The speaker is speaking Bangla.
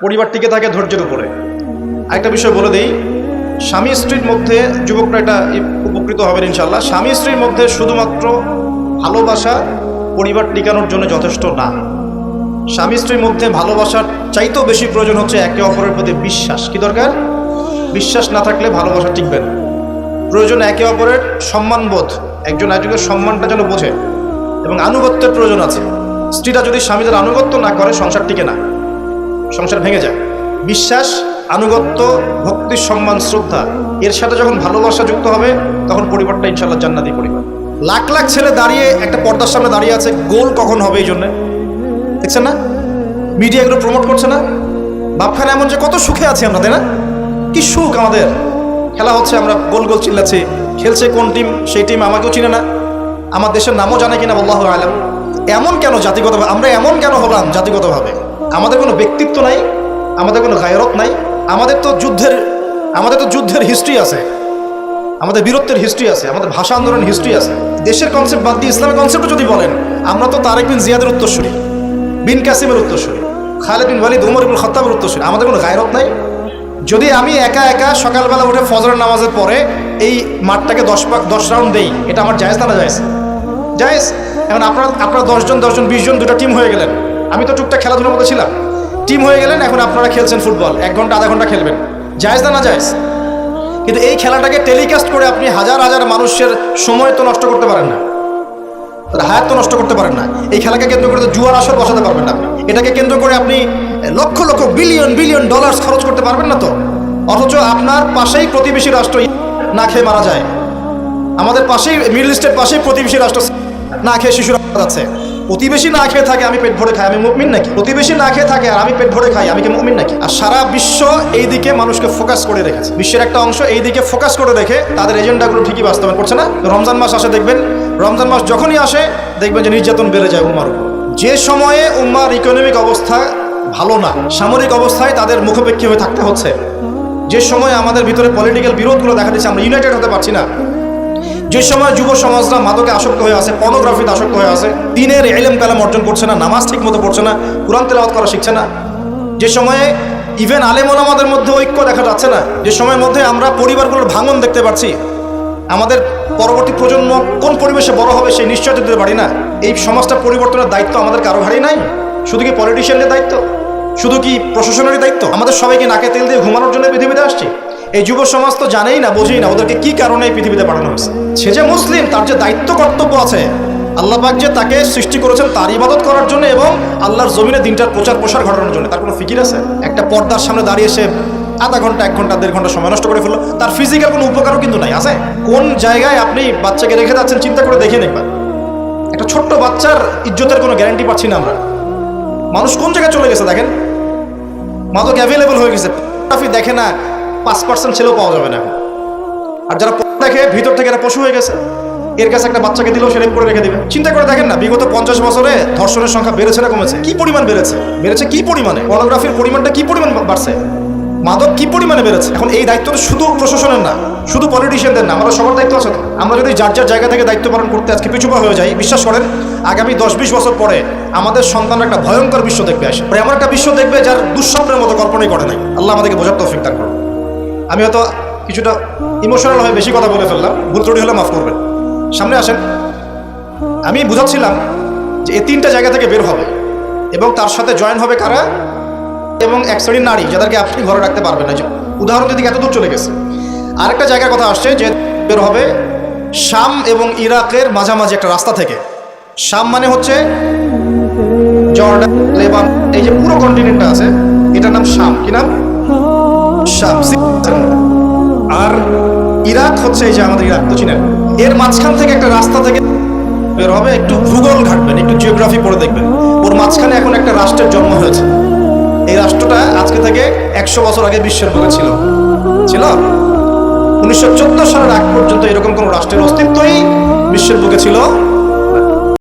পরিবার টিকে থাকে ধৈর্যের উপরে। আরেকটা বিষয় বলে দিই, স্বামী স্ত্রীর মধ্যে যুবকরা এটা উপকৃত হবেন ইনশাল্লাহ স্বামী স্ত্রীর মধ্যে শুধুমাত্র ভালোবাসা পরিবার টিকানোর জন্য যথেষ্ট না। স্বামী স্ত্রীর মধ্যে ভালোবাসার চাইতেও বেশি প্রয়োজন হচ্ছে একে অপরের প্রতি বিশ্বাস। কি দরকার? বিশ্বাস না থাকলে ভালোবাসা টিকবে না। প্রয়োজন একে অপরের সম্মানবোধ। একজন একজনের সম্মানটা যেন বোঝে। এবং আনুগত্যের প্রয়োজন আছে। স্ত্রীরা যদি স্বামীদের আনুগত্য না করে, সংসার টিকে না। সংসার ভেঙে যায়। বিশ্বাস, আনুগত্য, ভক্তি, সম্মান, শ্রদ্ধা, এর সাথে যখন ভালোবাসা যুক্ত হবে, তখন পরিবারটা ইনশাল্লাহ জান্নাতি পরিবার লাখ লাখ ছেলে দাঁড়িয়ে একটা পর্দার সামনে দাঁড়িয়ে আছে, গোল কখন হবে এই জন্যে? দেখছেন না? মিডিয়া এগুলো প্রমোট করছে না? বাপখানে এমন যে কত সুখে আছি আমরা, তাই না? কি সুখ আমাদের। খেলা হচ্ছে, আমরা গোল গোল চিল্লাচ্ছি। খেলছে কোন টিম সেই টিম আমাকেও চিনে না। আমার দেশের নামও জানে কিনা, আল্লাহ আলম। এমন কেন জাতিগতভাবে? আমরা এমন কেন হলাম জাতিগতভাবে? আমাদের কোনো ব্যক্তিত্ব নাই, আমাদের কোনো গায়রত নাই, আমাদের তো যুদ্ধের, আমাদের তো যুদ্ধের হিস্ট্রি আছে, আমাদের বীরত্বের হিস্ট্রি আছে, আমাদের ভাষা আন্দোলনের হিস্ট্রি আছে। দেশের কনসেপ্ট বাদ দিয়ে ইসলামের কনসেপ্টও যদি বলেন, আমরা তো তারেক বিন জিয়াদের উত্তরসূরি, বিন কাসিমের উত্তরসূরি, খালেদ বিন ওয়ালিদ, উমর ইবুল খত্তাবের উত্তরসূরি, আমাদের কোনো গায়রত নাই। যদি আমি একা একা সকালবেলা উঠে ফজরের নামাজের পরে এই মাঠটাকে দশ দশ রাউন্ড দেই, এটা আমার জায়েজ না জায়েজ? জায়েজ? এখন আপনারা আপনারা দশজন দশজন বিশজন দুটো টিম হয়ে গেলেন। আমি তো টুকটাক খেলাধুলার মধ্যে ছিলাম। টিম হয়ে গেলেন, এখন আপনারা খেলছেন ফুটবল। এক ঘণ্টা, আধা ঘণ্টা খেলবেন। জায়েজ না না জায়েজ কিন্তু এই খেলাটাকে টেলিকাস্ট করে আপনি হাজার হাজার মানুষের সময় তো নষ্ট করতে পারেন না। হায়াত তো নষ্ট করতে পারেন না। এই খেলাকে কেন্দ্র করে জুয়ার আসর বসাতে পারবেন না আপনি। এটাকে কেন্দ্র করে আপনি lakh lakh, billion billion dollars খরচ করতে পারবেন না তো? অথচ আপনার পাশেই প্রতিবেশী রাষ্ট্র না খেয়ে মারা যায়। আমাদের পাশেই মিডল ইস্টের পাশেই প্রতিবেশী রাষ্ট্র না খেয়ে শিশুরা যাচ্ছে। প্রতিবেশী না খেয়ে থাকে, আমি পেট ভরে খাই। আমি মুমিন নাকি? প্রতিবেশী না খেয়ে থাকে আর আমি পেট ভরে খাই, আমি কি মুমিন নাকি? আর সারা বিশ্ব এই দিকে মানুষকে ফোকাস করে রেখেছে। বিশ্বের একটা অংশ এই দিকে ফোকাস করে রেখে তাদের এজেন্ডাগুলো ঠিকই বাস্তবায়ন করছে না? রমজান মাস আসে, দেখবেন, রমজান মাস যখনই আসে, দেখবেন যে নির্যাতন বেড়ে যায় উম্মার উপর। যে সময়ে উম্মার ইকোনমিক অবস্থা ভালো না, সামরিক অবস্থায় তাদের মুখোপেক্ষী হয়ে থাকতে হচ্ছে। যে সময় আমাদের ভিতরে পলিটিক্যাল বিরোধগুলো দেখা দিচ্ছে, আমরা ইউনাইটেড হতে পারছি না। যে সময় যুব সমাজরা মাদকে আসক্ত হয়ে আছে পর্নোগ্রাফিতে আসক্ত হয়ে আছে, দিনের এলেম কালাম অর্জন করছে না, নামাজ ঠিক মতো পড়ছে না, কোরআন তেলাওয়াত করা শিখছে না। যে সময়ে ইভেন আলেমন আমাদের মধ্যে ঐক্য দেখা যাচ্ছে না, যে সময়ের মধ্যে আমরা পরিবারগুলোর ভাঙন দেখতে পাচ্ছি আমাদের পরবর্তী প্রজন্ম কোন পরিবেশে বড় হবে সেই নিশ্চয়তা দিতে পারি না। এই সমাজটা পরিবর্তনের দায়িত্ব আমাদের কারও ঘাড়েই নাই। শুধু কি পলিটিশিয়ানের দায়িত্ব? শুধু কি প্রশাসনেরই দায়িত্ব? আমাদের সবাইকে নাকে তেল দিয়ে ঘুমানোর জন্য পৃথিবীতে আসছে। এই যুব সমাজ তো জানেই না, বোঝেই না ওদেরকে কি কারণে এই পৃথিবীতে পাঠানো হয়েছে। সে যে মুসলিম, তার যে দায়িত্ব, কর্তব্য আছে, আল্লাহ পাক যে তাকে সৃষ্টি করেছেন তার ইবাদত করার জন্য এবং আল্লাহর জমিনে দিনটার প্রচার প্রসার ঘটানোর জন্য। তার কোনো ফিকির আছে? একটা পর্দার সামনে দাঁড়িয়ে সে আধা ঘণ্টা, এক ঘণ্টা, দেড় ঘণ্টা সময় নষ্ট করে ফেলল। তার ফিজিক্যাল কোনো উপকারও কিন্তু নাই, আছে? কোন জায়গায় আপনি বাচ্চাকে রেখে যাচ্ছেন চিন্তা করে দেখে একবার একটা ছোট্ট বাচ্চার ইজ্জতের কোনো গ্যারান্টি পাচ্ছি না আমরা। মানুষ কোন জায়গায় চলে গেছে দেখেন? মাদক অ্যাভেলেবল হয়ে গেছে। দেখে না পাঁচ পার্সেন্ট ছেলেও পাওয়া যাবে না এখন। আর যারা দেখে ভিতর থেকে এরা পশু হয়ে গেছে, এর কাছে একটা বাচ্চাকে দিলেও সে রেপ করে রেখে দিবে। চিন্তা করে দেখেন না, বিগত পঞ্চাশ বছরে ধর্ষণের সংখ্যা বেড়েছে না কমেছে? কি পরিমাণ বেড়েছে? বেড়েছে কি পরিমাণে? পর্নোগ্রাফির পরিমাণটা কি পরিমাণ বাড়ছে? মাদক কি পরিমাণে বেড়েছে? এখন এই দায়িত্বটা শুধু প্রশাসনের না, শুধু পলিটিশিয়ানদের না, আমাদের সবার দায়িত্ব আছে। আমরা যদি যার যার জায়গা থেকে দায়িত্ব পালন করতে আজকে পিছুপা হয়ে যাই, বিশ্বাস করেন, আগামী দশ বিশ বছর পরে আমাদের সন্তান একটা ভয়ঙ্কর বিশ্ব দেখবে আসে। এমন একটা বিশ্ব দেখবে যার দুঃস্বপ্নের মতো কল্পনাই করে নাই। আল্লাহ আমাদেরকে বোঝার তৌফিক দান করুন। আমি হয়তো কিছুটা ইমোশনাল হয়ে বেশি কথা বলে ফেললাম। ভুল ত্রুটি হলে মাফ করবেন। সামনে আসেন। আমি বুঝাচ্ছিলাম যে এই তিনটা জায়গা থেকে বের হবে এবং তার সাথে জয়েন হবে কারা এবং এক শ্রেণির নারী, যাদেরকে আপনি ঘরে রাখতে পারবেন না। উদাহরণ যদি এত দূর চলে গেছে। আরেকটা জায়গার কথা আসছে যে বের হবে শাম এবং ইরাকের মাঝামাঝি একটা রাস্তা থেকে। শাম মানে হচ্ছে জর্ডান লেবান এই যে পুরো কন্টিনেন্টটা আছে, এটার নাম শাম। কি নাম? আর ইরাক হচ্ছে এই যে আমাদের ইরাক, তো চিনেন? এর মাঝখান থেকে একটা রাস্তা থেকে বের হবে, একটু ভূগোল ঘাটবেন, একটু জিওগ্রাফি পড়ে দেখবেন। ওর মাঝখানে এখন একটা রাষ্ট্রের জন্ম হয়েছে। এই রাষ্ট্রটা আজকে থেকে একশো বছর আগে বিশ্বের বুকে ছিল। ছিল? উনিশশো চোদ্দ সালের আগ পর্যন্ত এরকম কোনো রাষ্ট্রের অস্তিত্বই বিশ্বের বুকে ছিল